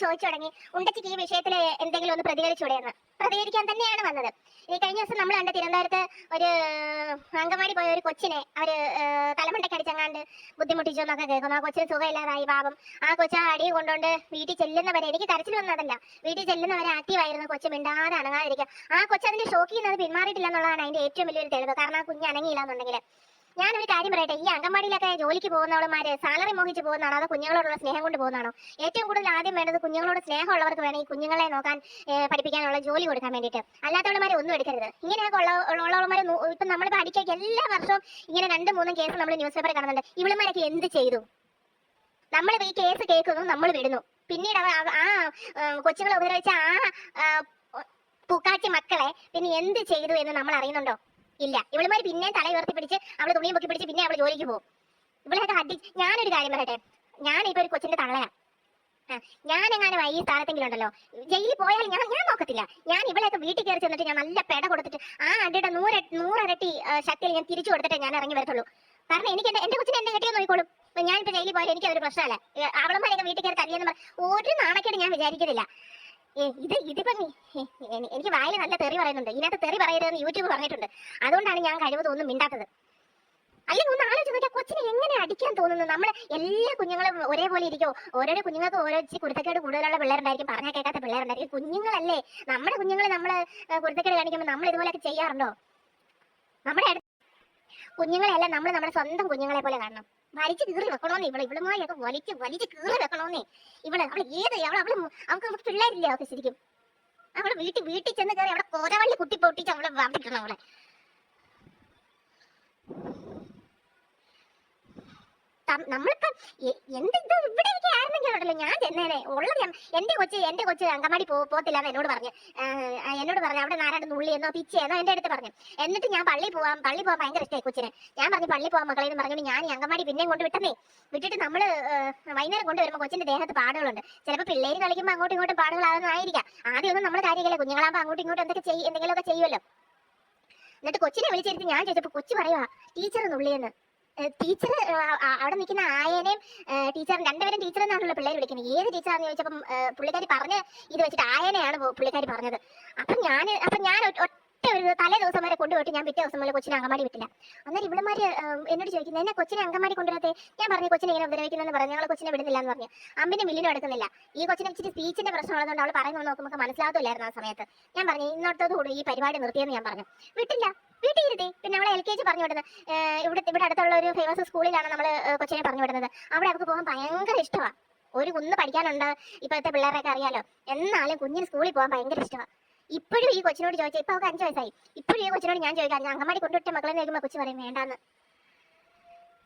ചോദിച്ചു തുടങ്ങി ഉണ്ടച്ചിക്ക് ഈ വിഷയത്തിൽ എന്തെങ്കിലും ഒന്ന് പ്രതികരിച്ചൂടെ എന്ന് പ്രതികരിക്കാൻ തന്നെയാണ് വന്നത്. ഈ കഴിഞ്ഞ ദിവസം നമ്മൾ കണ്ട തിരുവനന്തപുരത്ത് ഒരു അങ്കമാടി പോയ ഒരു കൊച്ചിനെ അവർ തലമണ്ടയ്ക്ക് അടിച്ചങ്ങാണ്ട് ബുദ്ധിമുട്ടിച്ചു എന്നൊക്കെ കേൾക്കുന്നു ആ കൊച്ചിന് സുഖമില്ലാതായി പാപം ആ കൊച്ചു ആ അടി കൊണ്ടുകൊണ്ട് വീട്ടിൽ ചെല്ലുന്നവരെ എനിക്ക് കരച്ചിൽ വന്നതല്ല. വീട്ടിൽ ചെല്ലുന്നവരെ ആക്റ്റീവായിരുന്നു കൊച്ചു മിണ്ടാതെ അനങ്ങാതിരിക്കുക ആ കൊച്ചു അതിന്റെ ഷോക്കിൽ നിന്ന് പിന്മാറിയിട്ടില്ല എന്നുള്ളതാണ് അതിന്റെ ഏറ്റവും വലിയൊരു തെളിവ്. കാരണം ആ കുഞ്ഞ് അനങ്ങിയില്ല എന്നുണ്ടെങ്കിൽ ഞാനൊരു കാര്യം പറയട്ടെ ഈ അംഗൻവാടിയിലൊക്കെ ജോലിക്ക് പോകുന്നവളമാര് സാലറി മോഹിച്ച് പോകുന്നതാണോ അതോ കുഞ്ഞുങ്ങളോടുള്ള സ്നേഹം കൊണ്ട് പോകുന്നതാണോ? ഏറ്റവും കൂടുതൽ ആദ്യം വേണ്ടത് കുഞ്ഞുങ്ങളോട് സ്നേഹമുള്ളവർക്ക് വേണം ഈ കുഞ്ഞുങ്ങളെ നോക്കാൻ പഠിപ്പിക്കാനുള്ള ജോലി കൊടുക്കാൻ വേണ്ടിയിട്ട്. അല്ലാത്തവളമാരെ ഒന്നും എടുക്കരുത്. ഇങ്ങനെയൊക്കെ ഉള്ള ഉള്ളവന്മാരെ ഇപ്പം നമ്മളിപ്പോൾ അടിക്കേക്ക് എല്ലാ വർഷവും ഇങ്ങനെ രണ്ട് മൂന്നും കേസ് നമ്മൾ ന്യൂസ് പേപ്പറിൽ കാണുന്നുണ്ട്. ഇവളുമാരൊക്കെ എന്ത് ചെയ്തു? നമ്മൾ ഈ കേസ് കേൾക്കുന്നു നമ്മൾ വിടുന്നു. പിന്നീട് ആ കൊച്ചുങ്ങളെ ഉപദ്രവിച്ച ആ, പൂക്കാച്ചി മക്കളെ പിന്നെ എന്ത് ചെയ്തു എന്ന് നമ്മൾ അറിയുന്നുണ്ടോ? ഇല്ല. ഇവളുമാര് പിന്നെ തല ഉയർത്തി പിടിച്ച് അവൾ തുണിയും പൊക്കി പിടിച്ച് പിന്നെ അവൾ ജോലിക്ക് പോകും. ഇവളൊക്കെ അടി ഞാനൊരു കാര്യം പറയട്ടെ. ഞാൻ ഇപ്പൊ ഒരു കൊച്ചിന്റെ തള്ളയാ ഞാൻ എങ്ങാനും ഈ സ്ഥാനത്തെങ്കിലും ഉണ്ടല്ലോ ജയിലിൽ പോയാൽ ഞാൻ ഞാൻ നോക്കത്തില്ല. ഞാൻ ഇവളെയൊക്കെ വീട്ടിൽ കയറി ചെന്നിട്ട് ഞാൻ നല്ല പെട കൊടുത്തിട്ട് ആ അടിയുടെ നൂറ് നൂറരട്ടി ശക്തിയിൽ ഞാൻ തിരിച്ചു കൊടുത്തിട്ട് ഞാൻ ഇറങ്ങി വരത്തുള്ളൂ. കാരണം എനിക്ക് എന്റെ കൊച്ചിനെ എന്റെ കെട്ടിയോ നോക്കിക്കോളും. ഇപ്പൊ ജയിലിൽ പോയാൽ എനിക്ക് അതൊരു പ്രശ്നമല്ല അവളന്മാരെയൊക്കെ വീട്ടിൽ കയറി തല്ലിയെന്ന് പറഞ്ഞു ഒരു നാണക്കേട് ഞാൻ വിചാരിക്കുന്നില്ല ഇത് ഇതിപ്പം എനിക്ക് വായിൽ നല്ല തെറി പറയുന്നുണ്ട്. ഇതിനകത്ത് തെറി പറയരുതെന്ന് യൂട്യൂബ് പറഞ്ഞിട്ടുണ്ട്. അതുകൊണ്ടാണ് ഞാൻ കഴിവ് തോന്നുന്നു മിണ്ടാത്തത്. അല്ലെങ്കിൽ ഒന്ന് ആലോചിച്ച് നോക്കിയാൽ കൊച്ചിനെ എങ്ങനെ അടിക്കാൻ തോന്നുന്നു? നമ്മൾ എല്ലാ കുഞ്ഞുങ്ങളും ഒരേപോലെ ഇരിക്കോ ഓരോ കുഞ്ഞുങ്ങൾക്ക് ഓരോ കുരുത്തക്കേട് കൂടുതലുള്ള പിള്ളേരുണ്ടായിരിക്കും. പറഞ്ഞാൽ കേൾക്കാത്ത പിള്ളേരുണ്ടായിരിക്കും. കുഞ്ഞുങ്ങളല്ലേ? നമ്മുടെ കുഞ്ഞുങ്ങളെ നമ്മൾ കുരുത്തക്കേട് കാണിക്കുമ്പോൾ നമ്മൾ ഇതുപോലെയൊക്കെ ചെയ്യാറുണ്ടോ? നമ്മുടെ കുഞ്ഞുങ്ങളെല്ലാം നമ്മൾ നമ്മുടെ സ്വന്തം കുഞ്ഞുങ്ങളെ പോലെ കാണണം. വലിച്ചു കീറി വെക്കണോന്ന് ഇവൾ. ഇവളുമായൊക്കെ വലിച്ച് വലിച്ച് കീറി വെക്കണോന്നേ ഇവൾ. അവൾ ഏത് അവൾ അവൾ അവൾക്ക് പിള്ളേരില്ലേ അവൾക്ക് ശരിക്കും അവൾ വീട്ടിൽ വീട്ടിൽ ചെന്ന് കയറി അവിടെ കോരവള്ളി കുട്ടി പൊട്ടിച്ച് അവളെ വാപ്പിക്കണം അവളെ. നമ്മളിപ്പം എന്ത് ഇത് ചെന്നേനെ ഉള്ളത് എന്റെ കൊച്ച് എന്റെ കൊച്ച് അങ്കമാടി പോ പോത്തില്ല എന്ന് എന്നോട് പറഞ്ഞു. എന്നോട് പറഞ്ഞു അവിടെ നാരായണ നുള്ളി എന്നോ പിച്ചയെന്നോ എന്റെ അടുത്ത് പറഞ്ഞു. എന്നിട്ട് ഞാൻ പള്ളി പോവാം പള്ളി പോവാൻ ഭയങ്കര ഇഷ്ടമായി കൊച്ചിനെ. ഞാൻ പറഞ്ഞു പള്ളി പോവാൻ മക്കളെ എന്ന് പറഞ്ഞു ഞാൻ അങ്കമാടി പിന്നെ കൊണ്ട് വിട്ടന്നേ. വിട്ടിട്ട് നമ്മൾ വൈകുന്നേരം കൊണ്ടുവരുമ്പോൾ കൊച്ചിന്റെ ദേഹത്ത് പാടുകളുണ്ട്. ചിലപ്പോൾ പിള്ളേര് കളിക്കുമ്പോൾ അങ്ങോട്ടും ഇങ്ങോട്ടും പാടുകളാകുന്നതായിരിക്കാം ആദ്യമൊന്നും നമ്മൾ കാര്യമില്ല കുഞ്ഞുങ്ങളാകുമ്പോൾ അങ്ങോട്ടും ഇങ്ങോട്ടും എന്തൊക്കെ ചെയ്യും എന്തെങ്കിലുമൊക്കെ ചെയ്യുമല്ലോ. എന്നിട്ട് കൊച്ചിനെ വിളിച്ചിരുത്തി ഞാൻ ചോദിച്ചപ്പോൾ കൊച്ചു പറയുവാ ടീച്ചർ നുള്ളിയെന്ന്. ടീച്ചർ അവിടെ നിൽക്കുന്ന ആയനെയും ടീച്ചറും രണ്ടുപേരും ടീച്ചർ എന്നാണല്ലോ പിള്ളേർ വിളിക്കുന്നത്. ഏത് ടീച്ചറാന്ന് ചോദിച്ചപ്പം പുള്ളിക്കാരി പറഞ്ഞ് ഇത് വെച്ചിട്ട് ആയനെയാണ് പുള്ളിക്കാരി പറഞ്ഞത്. അപ്പം ഞാൻ അപ്പം ഞാൻ ഒറ്റ ഒരു തലേ ദിവസം വരെ കൊണ്ടുപോയിട്ട് ഞാൻ പിറ്റേ ദിവസം മുതൽ കൊച്ചിനെ അങ്കമാടി വിട്ടില്ല. അന്നേരം ഇവിടെമാര് എന്നോട് ചോദിക്കുന്നത് എന്നെ കൊച്ചിനെ അങ്കമാടി കൊണ്ടുവരത്തെ ഞാൻ പറഞ്ഞു കൊച്ചിനെ ഇങ്ങനെ ഉപദ്രവിക്കുന്നെന്ന് പറഞ്ഞു. ഞങ്ങൾ കൊച്ചിനെ വിടുന്നില്ല എന്ന് പറഞ്ഞു. അമ്പിന്റെ മില്ലിനും എടുക്കുന്നില്ല. ഈ കൊച്ചിനെ ഇച്ചിരി സ്പീച്ചിന്റെ പ്രശ്നമുള്ളതുകൊണ്ട് അവൾ പറയുന്നത് നോക്കുമ്പോൾ നമുക്ക് മനസ്സിലാകത്തില്ലായിരുന്നു ആ സമയത്ത്. ഞാൻ പറഞ്ഞു ഇന്നോടത്തോട് കൂടി ഈ പരിപാടി നിർത്തിയെന്ന് ഞാൻ പറഞ്ഞു. വിട്ടില്ല. വീട്ടിൽ ഇരുത്തി. പിന്നെ അവളെ എൽ കെ ജി പറഞ്ഞു വിടുന്നത്. ഇവിടെ ഇവിടെ അടുത്തുള്ള ഒരു ഫേമസ് സ്കൂളിലാണ് നമ്മൾ കൊച്ചിനെ പറഞ്ഞു വിടുന്നത്. അവിടെ അവർക്ക് പോകാൻ ഭയങ്കര ഇഷ്ടമാണ് ഒരു കുന്ന് പഠിക്കാനുണ്ട്. ഇപ്പോഴത്തെ പിള്ളേരൊക്കെ അറിയാലോ. എന്നാലും കുഞ്ഞിന് സ്കൂളിൽ പോകാൻ ഭയങ്കര ഇഷ്ടമാണ് ഇപ്പോഴും ഈ കൊച്ചിനോട് ചോദിച്ചാൽ ഇപ്പൊ അവൾക്ക് അഞ്ച് വയസ്സായി. ഇപ്പോഴും ഈ കൊച്ചിനോട് ഞാൻ ചോദിക്കാം അങ്ങമാടി കൊണ്ടുവിട്ട മക്കളെ നേരുമ്പോ കൊച്ചു പറയും വേണ്ടാന്ന്.